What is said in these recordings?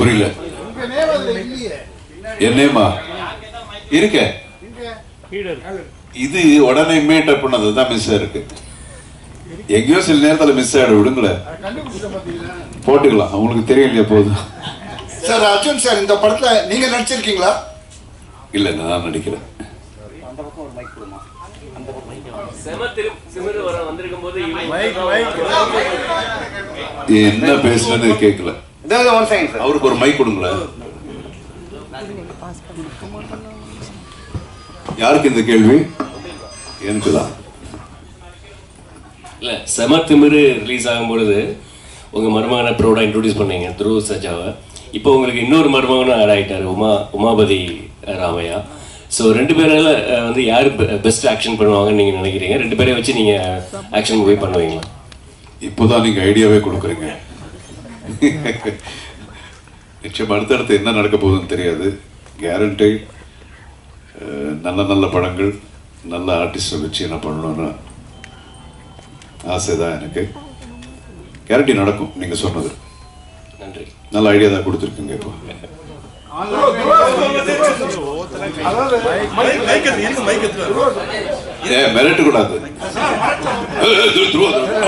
புரியல. என்னேமா இருக்க? இது உடனே மேட் பண்ணது தான் மிஸ் இருக்கு. எங்கேயோ சில நேரத்துல மிஸ் விடுங்களேன். கண்டுபிடிச்ச பாத்தீங்களா போட்டுக்கலாம். அவங்களுக்கு தெரியலையா போதும். சார் அர்ஜுன் சார் இந்த படத்துல நீங்க நடிச்சிருக்கீங்களா? இல்ல நான் நடிக்கிறேன் என்ன பேசுறேன்னு கேட்கல ஒன் செகண்ட் சார் அவருக்கு ஒரு மைக் கொடுங்களேன் யாருக்கு இந்த கேள்வி? எனக்கு தான். இல்ல செம திமிரு ரிலீஸ் ஆகும் பொழுது உங்க மருமகனை ப்ரோட இன்ட்ரோடியூஸ் பண்ணீங்க துருவ சஜாவை. இப்போ உங்களுக்கு இன்னொரு மருமகனும் ஆட் ஆயிட்டாரு உமா உமாபதி ராமையா. ஸோ ரெண்டு பேரால வந்து யார் பெஸ்ட் ஆக்ஷன் பண்ணுவாங்கன்னு நீங்க நினைக்கிறீங்க? ரெண்டு பேரையும் வச்சு நீங்க ஆக்ஷன் மூவி பண்ணுவீங்களா? இப்போதான் நீங்க ஐடியாவே கொடுக்குறீங்க. நிச்சயம் அடுத்தடுத்து என்ன நடக்க போகுதுன்னு தெரியாது. கேரண்டி நல்ல நல்ல படங்கள் நல்ல ஆர்டிஸ்டை வச்சு என்ன பண்ணணும்னு ஆசை தான் எனக்கு. கேரண்டி நடக்கும் நீங்க சொன்னது. நன்றி. நல்ல ஐடியா தான் கொடுத்துருக்குங்க இப்போ. ஏ மிரட்டு கூடாது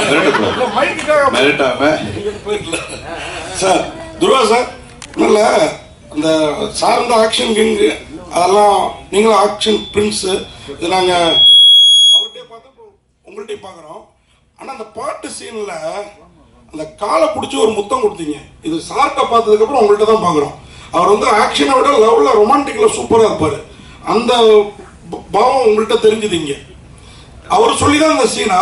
மிரட்ட கூடாது மிரட்டாம சார் துருவா சார். நல்ல அந்த சார்ந்த ஆக்ஷன் கிங்கு அதெல்லாம் நீங்களும் ஆக்ஷன் பிரின்ஸ் இது நாங்கள் அவர்கிட்டயே பார்த்தோம் உங்கள்கிட்டயும் பார்க்குறோம். ஆனால் அந்த பாட்டு சீனில் அந்த காலை பிடிச்சி ஒரு முத்தம் கொடுத்தீங்க. இது சார்ட்டை பார்த்ததுக்கப்புறம் உங்கள்கிட்ட தான் பார்க்குறோம். அவர் வந்து ஆக்ஷனை விட லவ்வில் ரொமான்டிக்கில் சூப்பராக இருப்பார். அந்த பாவம் உங்கள்கிட்ட தெரிஞ்சுதீங்க அவர் சொல்லி தான் இந்த சீனா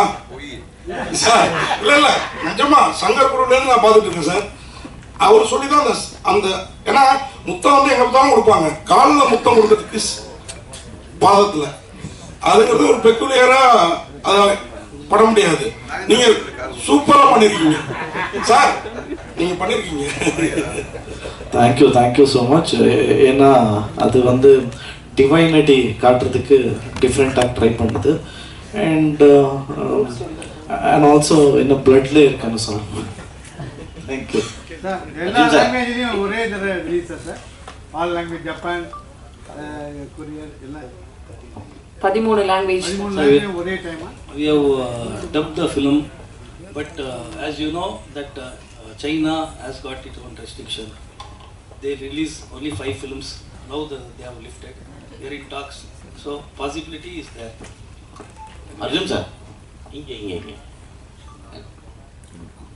சார் இல்லை இல்லை நிஜமா சங்கர் குருல நான் பார்த்துட்டு இருக்கேன் சார். அவர் சொல்லி தான் அந்த அந்த ஏன்னா முத்தம் வந்து எங்களுக்கு தான் கொடுப்பாங்க. காலில் முத்தம் கொடுக்கறதுக்கு பாதத்தில். அதுங்கிறது ஒரு பெக்குலியரா அதை பட முடியாது. நீங்க சூப்பரா பண்ணிருக்கீங்க. சார் நீங்க பண்ணிருக்கீங்க. தேங்க்யூ தேங்க்யூ ஸோ மச் ஏன்னா அது வந்து டிவைனிட்டி காட்டுறதுக்கு டிஃப்ரெண்ட்டாக ட்ரை பண்ணுது. அண்ட் அண்ட் ஆல்சோ என்ன பிளட்ல இருக்குன்னு சொல்லணும் தேங்க்யூ சார் எல்லா லாங்குவேஜ்லயும் ஒரே தடவை release sir all language Japan courier எல்லாம் பதிமூணு லாங்குவேஜ் பதிமூணு லாங்குவேஜ் ஒரே டைமா we have uh, dubbed the film, but uh, as you know that uh, China has got its own restriction. They release only five films. Now the, they have lifted. We are in talks. So possibility is there. Arjun sir இங்கே இங்கே இங்கே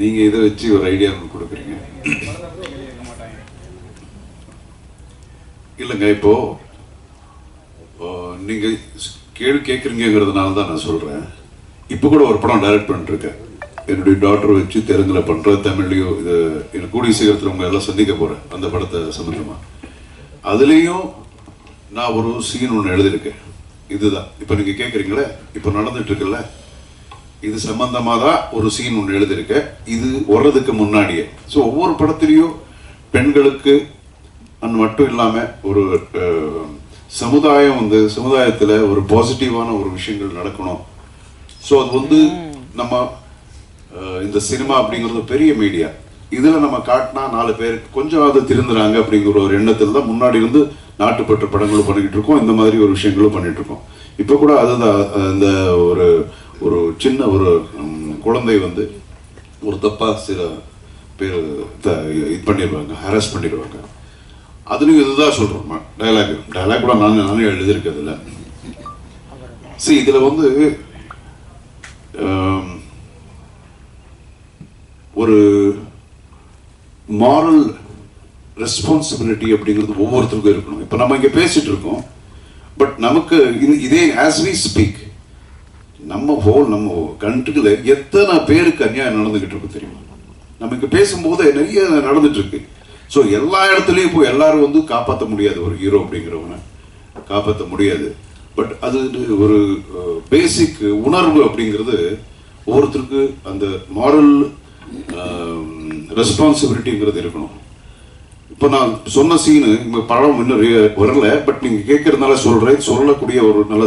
நீங்க இதை வச்சு ஒரு idea கொடுக்குறீங்க. இல்லைங்க இப்போ நீங்கள் நீங்க கேள்வி கேட்குறீங்கிறதுனால தான் நான் சொல்றேன். இப்போ கூட ஒரு படம் டைரக்ட் பண்ணிட்டு இருக்கேன் என்னுடைய டாக்டர் வச்சு தெலுங்குல பண்ற தமிழ்லையும் இது எனக்கு கூடிய சீக்கிரத்தில் உங்க எல்லாம் சந்திக்க போறேன் அந்த படத்தை சம்பந்தமா. அதுலேயும் நான் ஒரு சீன் ஒன்று எழுதியிருக்கேன். இதுதான். இப்போ நீங்கள் கேட்குறீங்களே இப்போ நடந்துட்டு இருக்குல்ல இது சம்பந்தமா தான் ஒரு சீன் ஒன்று எழுதியிருக்கேன் இது வர்றதுக்கு முன்னாடியே. ஸோ ஒவ்வொரு படத்துலேயும் பெண்களுக்கு அது மட்டும் இல்லாம ஒரு சமுதாயம் வந்து சமுதாயத்துல ஒரு பாசிட்டிவான ஒரு விஷயங்கள் நடக்கணும். ஸோ அது வந்து நம்ம இந்த சினிமா அப்படிங்கிறது பெரிய மீடியா இதுல நம்ம காட்டினா நாலு பேர் கொஞ்சம் அது திருந்துறாங்க அப்படிங்கிற ஒரு எண்ணத்தில் தான் முன்னாடி இருந்து நாட்டுப்பற்று படங்களும் பண்ணிக்கிட்டு இருக்கோம். இந்த மாதிரி ஒரு விஷயங்களும் பண்ணிட்டு இருக்கோம். இப்போ கூட அதுதான் இந்த ஒரு ஒரு சின்ன ஒரு குழந்தை வந்து ஒரு தப்பா சில பேர் இது பண்ணிடுவாங்க ஹராஸ் பண்ணிடுவாங்க. அதுலேயும் இதுதான் சொல்கிறோம் டயலாக் டயலாக் கூட நான் நானே எழுதியிருக்கேன் அதுல சரி இதுல வந்து ஒரு மாரல் ரெஸ்பான்சிபிலிட்டி அப்படிங்கிறது ஒவ்வொருத்தருக்கும் இருக்கணும். இப்போ நம்ம இங்க பேசிட்டு இருக்கோம் பட் நமக்கு இது- இதே ஆஸ் வி ஸ்பீக் நம்ம ஹோல் நம்ம கண்ட்ரியில் எத்தனை பேருக்கு அநியாயம் நடந்துகிட்டு இருக்கு தெரியுமா? நம்ம இங்க பேசும்போது நிறைய நடந்துட்டு இருக்கு ஸோ எல்லா இடத்துலையும் இப்போ எல்லாரும் வந்து காப்பாற்ற முடியாது ஒரு ஹீரோ அப்படிங்கிறவனை. காப்பாற்ற முடியாது. பட் அது ஒரு பேசிக் உணர்வு அப்படிங்கிறது ஒவ்வொருத்தருக்கு அந்த மாரல் ரெஸ்பான்சிபிலிட்டிங்கிறது இருக்கணும். இப்போ நான் சொன்ன சீனு இங்கே படம் இன்னும் வரல. பட் நீங்கள் கேட்கறதுனால சொல்கிறேன் சொல்லக்கூடிய ஒரு நல்ல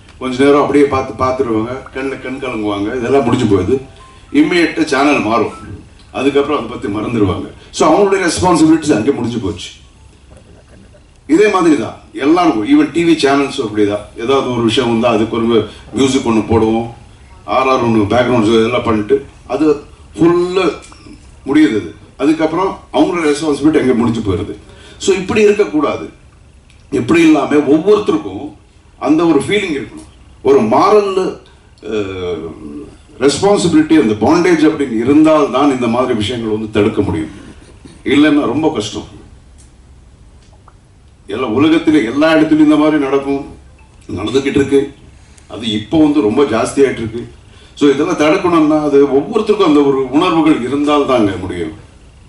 கொஞ்ச நேரம் அப்படியே பார்த்து பார்த்துருவாங்க. கண்ணில் கண் கலங்குவாங்க. இதெல்லாம் முடிஞ்சு போகுது. இம்மிடியட்டாக சேனல் மாறும். அதுக்கப்புறம் அதை பற்றி மறந்துடுவாங்க ஸோ அவங்களுடைய ரெஸ்பான்சிபிலிட்டிஸ் அங்கே முடிஞ்சு போச்சு. இதே மாதிரி தான் எல்லாருக்கும் ஈவன் டிவி சேனல்ஸும் அப்படி தான் ஏதாவது ஒரு விஷயம் வந்தால் அதுக்கு ஒரு மியூசிக் ஒன்று போடுவோம். ஆர்ஆர் ஒன்று பேக்ரவுண்ட்ஸ் இதெல்லாம் பண்ணிட்டு அது ஃபுல்லாக முடியுது அது. அதுக்கப்புறம் அவங்களோட ரெஸ்பான்சிபிலிட்டி அங்கே முடிஞ்சு போயிடுது. ஸோ இப்படி இருக்கக்கூடாது. எப்படி இல்லாமல் ஒவ்வொருத்தருக்கும் அந்த ஒரு ஃபீலிங் இருக்கணும். ஒரு மாரல் ரெஸ்பான்சிபிலிட்டி அந்த பாண்டேஜ் அப்படின்னு இருந்தால் தான் இந்த மாதிரி விஷயங்கள் வந்து தடுக்க முடியும். இல்லைன்னா ரொம்ப கஷ்டம். எல்லா உலகத்தில் எல்லா இடத்துலயும் இந்த மாதிரி நடக்கும். நடந்துகிட்டு இருக்கு. அது இப்போ வந்து ரொம்ப ஜாஸ்தியாயிட்டு இருக்கு. ஸோ இதெல்லாம் தடுக்கணும்னா அது ஒவ்வொருத்தருக்கும் அந்த ஒரு உணர்வுகள் இருந்தால் தாங்க முடியும்.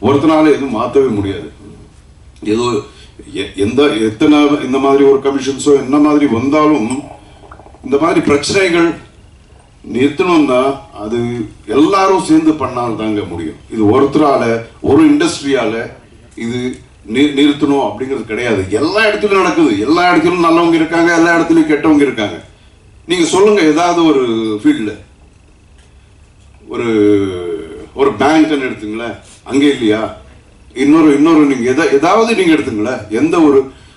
ஒருத்தனால எதுவும் மாற்றவே முடியாது. ஏதோ எ- எந்த எத்தனை இந்த மாதிரி ஒரு கமிஷன்ஸோ என்ன மாதிரி வந்தாலும் இந்த மாதிரி பிரச்சனைகள் நிறுத்தணும்னா அது எல்லாரும் சேர்ந்து பண்ணால் தாங்க முடியும். இது ஒருத்தரால ஒரு இண்டஸ்ட்ரியால இது நிறுத்தணும் அப்படிங்கிறது கிடையாது. எல்லா இடத்துலயும் நடக்குது. எல்லா இடத்துலயும் நல்லவங்க இருக்காங்க எல்லா இடத்துலயும் கெட்டவங்க இருக்காங்க. நீங்க சொல்லுங்க ஏதாவது ஒரு ஃபீல்ட்ல ஒரு ஒரு பேங்க்னு எடுத்துங்களேன். அங்கே இல்லையா? இன்னொரு இன்னொரு நீங்க எதா ஏதாவது நீங்க எடுத்துங்களேன். எந்த ஒரு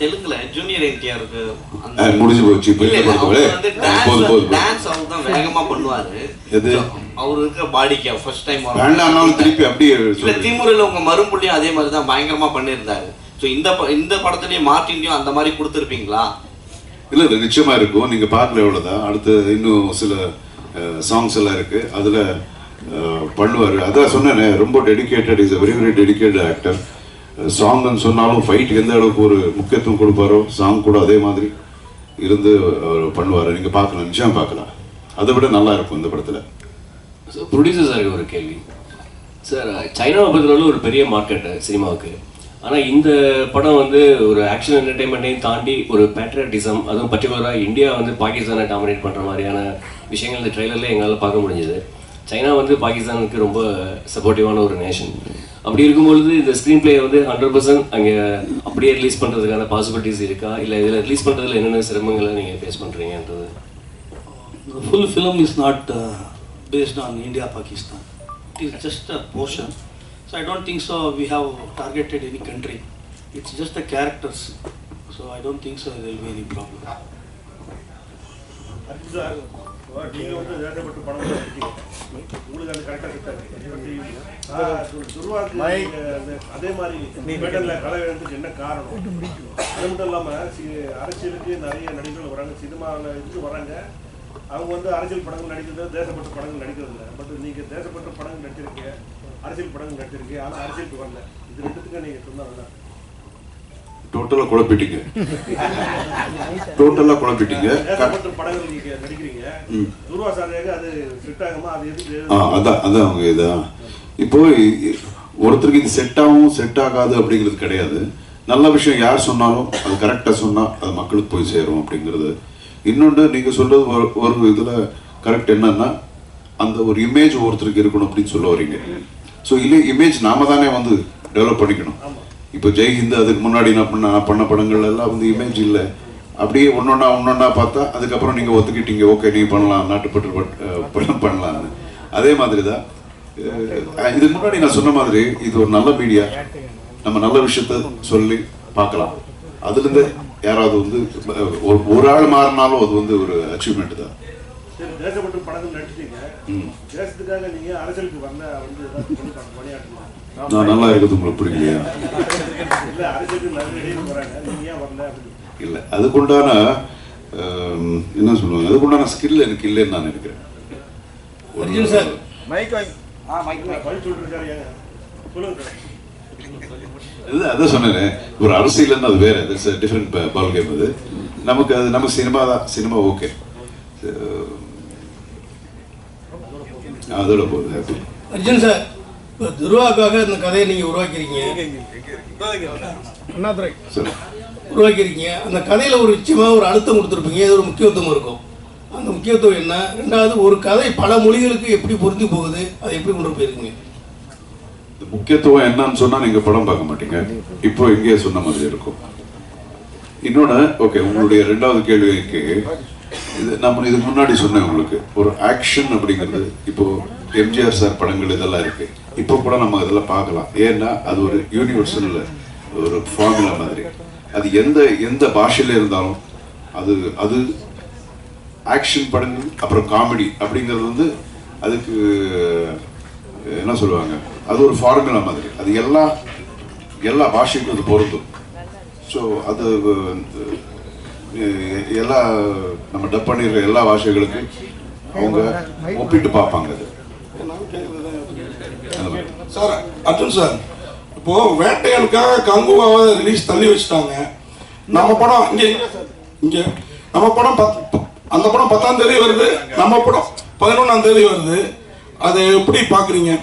தெலுங்குல ஜூனியர் என்டிஆருக்கு முடிஞ்சு போச்சு. டான்ஸ் அவர் தான் வேகமா பண்ணுவாரு. எது? அவர் இருக்கிற பாடிக்கு ஃபர்ஸ்ட் டைம் வேண்டாம்னாலும் திருப்பி அப்படியே இல்ல. திமுறையில உங்க மறுபடியும் அதே மாதிரி தான் பயங்கரமா பண்ணியிருந்தாரு. ஸோ இந்த இந்த படத்துலயும் மார்டின்லயும் அந்த மாதிரி கொடுத்துருப்பீங்களா? இல்ல இல்ல நிச்சயமா இருக்கும். நீங்க பார்க்கல எவ்வளவுதான் அடுத்து இன்னும் சில சாங்ஸ் எல்லாம் இருக்கு. அதுல பண்ணுவாரு. அதான் சொன்னேனே ரொம்ப dedicated is a very very dedicated actor சாங்னு சொன்னாலும் ஃபைட்டுக்கு எந்த அளவுக்கு ஒரு முக்கியத்துவம் கொடுப்பாரோ சாங் கூட அதே மாதிரி இருந்து அவர் பண்ணுவார். நீங்க பார்க்கலாம் நிச்சயம் பார்க்கலாம். அதை விட நல்லா இருக்கும் இந்த படத்தில். ஸோ ப்ரொடியூசர் சார் ஒரு கேள்வி. சார் சைனாவை பொறுத்தளவு ஒரு பெரிய மார்க்கெட்டு சினிமாவுக்கு. ஆனால் இந்த படம் வந்து ஒரு ஆக்ஷன் என்டர்டைன்மெண்ட்டையும் தாண்டி ஒரு பேட்ரியாட்டிசம் அதுவும் பர்டிகுலராக இந்தியா வந்து பாகிஸ்தானை டாமினேட் பண்ணுற மாதிரியான விஷயங்கள் இந்த ட்ரெய்லரில் எங்களால் பார்க்க முடிஞ்சது. சைனா வந்து பாகிஸ்தானுக்கு ரொம்ப சப்போர்ட்டிவான ஒரு நேஷன் அப்படி இருக்கும்பொழுது இந்த ஸ்க்ரீன் பிளே வந்து ஹண்ட்ரட் பர்சன்ட் அங்கே அப்படியே ரிலீஸ் பண்ணுறதுக்கான பாசிபிலிட்டிஸ் இருக்கா இல்லை இதில் ரிலீஸ் பண்ணுறதுல என்னென்ன சிரமங்களை நீங்கள் ஃபேஸ் பண்ணுறீங்கன்றது The full film is not uh, based on India Pakistan. It is just a portion. So I don't think so. We have targeted any country. It's just the characters. So I don't think so. There will be நீங்கள் வந்து வேண்டப்பட்ட படம் நடிக்கிறீங்க உங்களுக்கு அது கரெக்டாக கிட்டாது துருவாக்கு நீங்க அந்த அதே மாதிரி பேட்டனில் கலை எழுதுக்கு என்ன காரணம் அது மட்டும் இல்லாமல் அரசியலுக்கு நிறைய நடிகர்கள் வராங்க சினிமாவில் இருந்து வராங்க அவங்க வந்து அரசியல் படங்கள் நடிக்கிறது தேசப்பட்டு படங்கள் நடிக்கிறது இல்லை பட் நீங்கள் தேசப்பட்டு படங்கள் நடிச்சிருக்கீங்க அரசியல் படங்கள் நடிச்சிருக்கீங்க ஆனால் அரசியலுக்கு வரல. இது ரெண்டுத்துக்கும் நீங்கள் சொன்னால் டோட்டலாக குழப்பிட்டீங்க. டோட்டலாக குழப்பிட்டீங்க. அதான் அதான் அவங்க இதான் இப்போ ஒருத்தருக்கு இது செட் ஆகும் செட் ஆகாது அப்படிங்கிறது கிடையாது. நல்ல விஷயம் யார் சொன்னாலும் அது கரெக்டாக சொன்னால் அது மக்களுக்கு போய் சேரும் அப்படிங்கிறது. இன்னொன்று நீங்கள் சொல்றது ஒரு ஒரு இதில் கரெக்ட் என்னன்னா அந்த ஒரு இமேஜ் ஒருத்தருக்கு இருக்கணும் அப்படின்னு சொல்ல வரீங்க. ஸோ இல்லை இமேஜ் நாம தானே வந்து டெவலப் பண்ணிக்கணும். இப்போ ஜெய் ஹிந்த் அதுக்கு முன்னாடி நான் பண்ண நான் பண்ண படங்கள் எல்லாம் வந்து இமேஜ் இல்லை. அப்படியே ஒன்னொன்னா ஒன்னொன்னா பார்த்தா அதுக்கப்புறம் நீங்கள் ஒத்துக்கிட்டீங்க. ஓகே நீ பண்ணலாம். அஹ் படம் பண்ணலாம்னு. அதே மாதிரி தான் இதுக்கு முன்னாடி நான் சொன்ன மாதிரி இது ஒரு நல்ல மீடியா நம்ம நல்ல விஷயத்த சொல்லி பார்க்கலாம். அதுலேருந்து யாராவது வந்து ஒரு ஒரு ஆள் மாறினாலும் அது வந்து ஒரு அச்சீவ்மெண்ட் தான். தேசப்பட்டு படங்கள் நடிச்சிட்டீங்க. தேசத்துக்காக நீங்க அரசியலுக்கு வரல வந்து நான் நல்லா இருக்குது உங்களுக்கு புரியலையா? இல்ல இல்லை அதுக்குண்டான என்ன சொல்லுவாங்க? அதுக்குண்டான ஸ்கில் எனக்கு இல்லைன்னு நான் நினைக்கிறேன். இது அதான் சொன்னேன். ஒரு அரசியல்னு அது வேற. இட்ஸ் டிஃப்ரெண்ட் பால் கேம் அது. நமக்கு அது நம்ம சினிமா தான். Cinema okay. அதோட போகுது அர்ஜுன் சார் துருவாக்காக இந்த கதையை நீங்கள் உருவாக்கியிருக்கீங்க அண்ணாதுரை. சரி உருவாக்கியிருக்கீங்க அந்த கதையில் ஒரு நிச்சயமாக ஒரு அழுத்தம் கொடுத்துருப்பீங்க. இது ஒரு முக்கியத்துவம் இருக்கும். அந்த முக்கியத்துவம் என்ன? ரெண்டாவது ஒரு கதை பல மொழிகளுக்கு எப்படி பொருந்தி போகுது? அதை எப்படி கொண்டு போயிருக்கீங்க? இந்த முக்கியத்துவம் என்னன்னு சொன்னா நீங்க படம் பார்க்க மாட்டீங்க. இப்போ இங்கே சொன்ன மாதிரி இருக்கும். இன்னொன்னு ஓகே உங்களுடைய ரெண்டாவது கேள்விக்கு இது நம்ம இதுக்கு முன்னாடி சொன்னேன் உங்களுக்கு. ஒரு ஆக்ஷன் அப்படிங்கிறது இப்போ எம்ஜிஆர் சார் படங்கள் இதெல்லாம் இருக்கு. இப்போ கூட நம்ம இதெல்லாம் பார்க்கலாம். ஏன்னா அது ஒரு யூனிவர்சல் ஒரு ஃபார்முலா மாதிரி. அது எந்த எந்த பாஷையில் இருந்தாலும் அது அது ஆக்ஷன் படங்கள் அப்புறம் காமெடி அப்படிங்கிறது வந்து அதுக்கு என்ன சொல்லுவாங்க? அது ஒரு ஃபார்முலா மாதிரி. அது எல்லா எல்லா பாஷைக்கும் அது பொருந்தும். ஸோ அது எல்லா நம்ம டப் பண்ணிடுற எல்லா பாஷைகளுக்கும் அவங்க ஒப்பிட்டு பார்ப்பாங்க அது. சார் அர்ஜுன் சார் இப்போ வேட்டையனுக்காக கங்குவாவை ரிலீஸ் தள்ளி வச்சுட்டாங்க. நம்ம படம் இங்கே இங்கே சார் நம்ம படம் பத்- அந்த படம் பத்தாம் தேதி வருது. நம்ம படம் பதினொன்றாம் தேதி வருது. அதை எப்படி பார்க்குறீங்க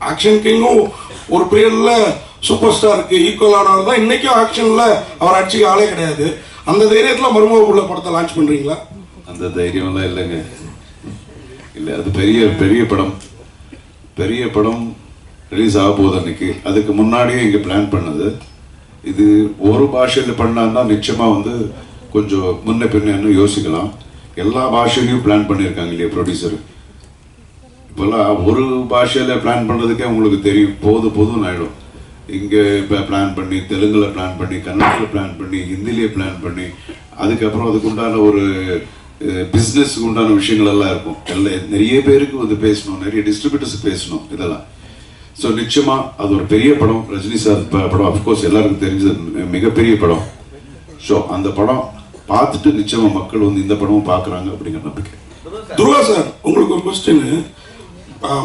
ஆக்ஷன் கிங்கும் ஒரு பீரியடில் சூப்பர் ஸ்டாருக்கு ஈக்குவலானவர் தான். இன்னைக்கும் ஆக்ஷனில் அவர் அடிச்சுக்க ஆளே கிடையாது. அந்த தைரியத்தில் மருமக உள்ள படத்தை லான்ச் பண்ணுறீங்களா அந்த தைரியம்லாம் இல்லைங்க. இல்லை அது பெரிய பெரிய படம். பெரிய படம் ரிலீஸ் ஆக போகுது அன்னைக்கு. அதுக்கு முன்னாடியே இங்கே பிளான் பண்ணது. இது ஒரு பாஷையில் பண்ணான்னா நிச்சயமா வந்து கொஞ்சம் முன்ன பின்னு யோசிக்கலாம். எல்லா பாஷையிலையும் பிளான் பண்ணியிருக்காங்க இல்லையா ப்ரொடியூசர் இப்போல்லாம் ஒரு பாஷையில் பிளான் பண்ணுறதுக்கே உங்களுக்கு தெரியும். போது போதும் ஆயிடும். இங்கே இப்போ பிளான் பண்ணி தெலுங்குல பிளான் பண்ணி கன்னடத்தில் பிளான் பண்ணி ஹிந்திலேயே பிளான் பண்ணி அதுக்கப்புறம் அதுக்கு உண்டான ஒரு பிஸ்னஸ்க்கு உண்டான விஷயங்கள் எல்லாம் இருக்கும். எல்லாம் நிறைய பேருக்கு வந்து பேசணும் நிறைய டிஸ்ட்ரிபியூட்டர்ஸ் பேசணும் இதெல்லாம். ஸோ நிச்சயமா அது ஒரு பெரிய படம். ரஜினி சார் படம் அஃப்கோர்ஸ் எல்லாருக்கும் தெரிஞ்சது மிகப்பெரிய படம். ஸோ அந்த படம் பார்த்துட்டு நிச்சயமா மக்கள் வந்து இந்த படமும் பார்க்குறாங்க அப்படிங்கிற நம்பிக்கை. துருவா சார் உங்களுக்கு ஒரு கொஸ்டின்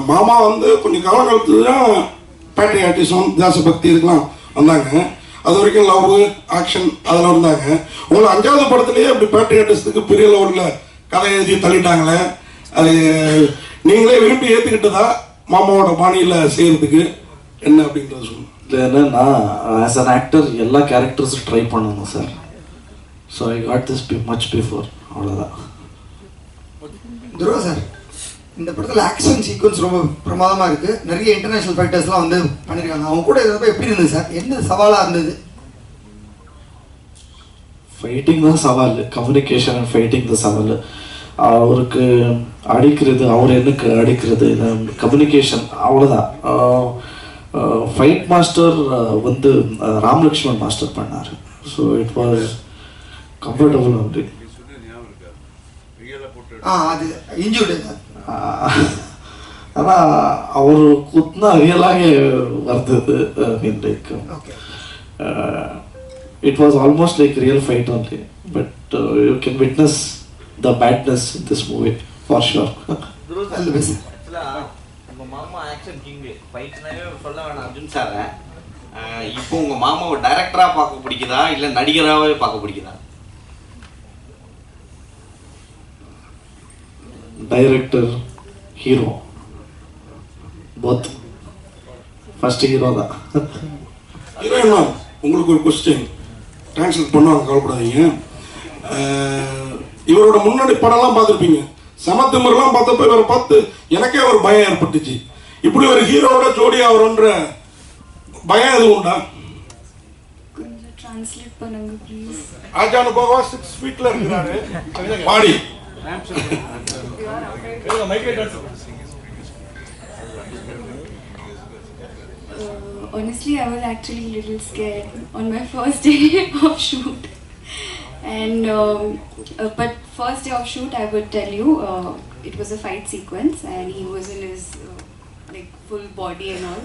மாமா வந்து கொஞ்சம் காலகாலத்துல தான் பேட்ரியாட்டிசம் தேசபக்தி இதுக்கெல்லாம் வந்தாங்க. அது வரைக்கும் லவ் ஆக்ஷன் அதெல்லாம் இருந்தாங்க. உங்களை அஞ்சாவது படத்துலயே அப்படி பேட்ரியாட்டிசத்துக்கு பெரிய லெவலில் கதை எழுதி தள்ளிட்டாங்களே. அது நீங்களே விரும்பி ஏற்றுக்கிட்டதா மாமாவோட பாணியில் செய்யறதுக்கு என்ன அப்படின்றத சொல்லுங்க இல்லை என்னன்னா ஆஸ் அன் ஆக்டர் எல்லா கேரக்டர்ஸும் ட்ரை பண்ணணும் sir so I got this much before அவ்வளோதான் துருவா சார் இந்த படத்தில் ஆக்ஷன் சீக்வன்ஸ் ரொம்ப பிரமாதமாக இருக்குது நிறைய இன்டர்நேஷ்னல் ஃபைட்டர்ஸ்லாம் வந்து பண்ணியிருக்காங்க அவங்க கூட இருந்தப்ப எப்படி இருந்தது சார் என்ன சவாலாக இருந்தது? ஃபைட்டிங் தான் சவால். கம்யூனிகேஷன் அண்ட் ஃபைட்டிங் தான் சவால். அவருக்கு அடிக்கிறது அவர் எனக்கு அடிக்கிறது கம்யூனிகேஷன் அவ்வளோதான் ஃபைட் மாஸ்டர் வந்து அஹ், ராம் லக்ஷ்மண் மாஸ்டர் பண்ணார். ஸோ இட் வாஸ் கம்ஃபர்டபுள் அப்படி அது இன்ஜூர்டு ஆனால் அவர் குத்துனா ரியலாக வந்தது mean like it was almost like real fight only but you can witness the badness in this movie for sure நம்ம மாமா ஆக்ஷன் கிங் ஃபைட்னாவே சொல்ல வேணாம் அர்ஜுன் சாரை இப்போ உங்க மாமாவை டைரக்டரா பார்க்க பிடிக்குதா இல்ல நடிகராகவே பார்க்க பிடிக்குதா? Director hero both first hero தான். ஹீரோயின் உங்களுக்கு ஒரு கொஸ்டின் டிரான்ஸ்லேட் பண்ணுவாங்க கவலைப்படாதீங்க. இவரோட முன்னாடி படம்லாம் பார்த்துருப்பீங்க. சமத்திமர்லாம் பார்த்தப்ப இவரை பார்த்து எனக்கே ஒரு பயம் ஏற்பட்டுச்சு. இப்படி ஒரு ஹீரோவோட ஜோடியா வரும்ன்ற பயம் எதுவும் உண்டா? ஆஜானு போகவா சிக்ஸ் ஃபீட்ல இருக்கிறாரு. பாடி Uh, honestly, I was actually a little scared on my first day of shoot. And um, uh, but first day of shoot, I would tell you, uh, it was a fight sequence, and he was in his uh, like full body and all.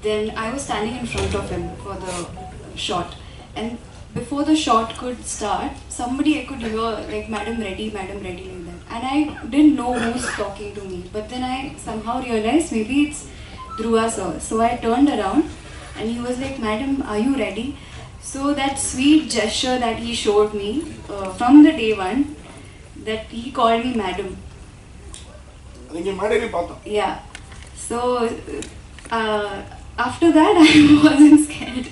Then I was standing in front of him for the shot, and before the shot could start, somebody I could hear like "Madam ready, Madam ready" like that, and I didn't know who's talking to me. But then I somehow realized maybe it's Dhruva sir. So I turned around, and he was like, "Madam, are you ready?" So that sweet gesture that he showed me uh, from the day one, that he called me Madam. நீங்க மேடையிலே பார்த்தோம் Yeah. So uh, after that, I wasn't scared.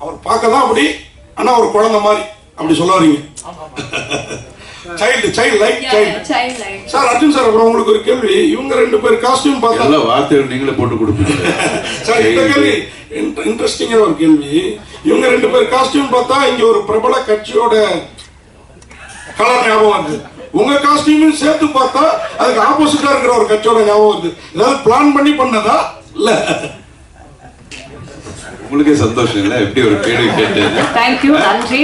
அவர் பார்க்க தான் அப்படி ஆனா ஒரு குழந்தை மாதிரி அப்படி சொல்ல வரீங்க child child like child. Sir Arjun sir அப்புறம் உங்களுக்கு ஒரு கேள்வி. இவங்க ரெண்டு பேர் காஸ்டியூம் பார்த்தா எல்லா வார்த்தைகள் நீங்களே போட்டு கொடுப்பீங்க. சார் இந்த கேள்வி இன்ட்ரெஸ்டிங்கான ஒரு கேள்வி. இவங்க ரெண்டு பேர் காஸ்டியூம் பார்த்தா இங்க ஒரு பிரபல கட்சியோட கலர் ஞாபகம் வருது. உங்க காஸ்டியூமும் சேர்த்து பார்த்தா அதுக்கு ஆப்போசிட்டா இருக்கிற ஒரு கட்சியோட ஞாபகம் வருது. ஏதாவது பிளான் பண்ணி பண்ணதா? இல்ல. உங்களுக்கே சந்தோஷம் இல்லை? எப்படி ஒரு கேள்வி Thank you, Nandri.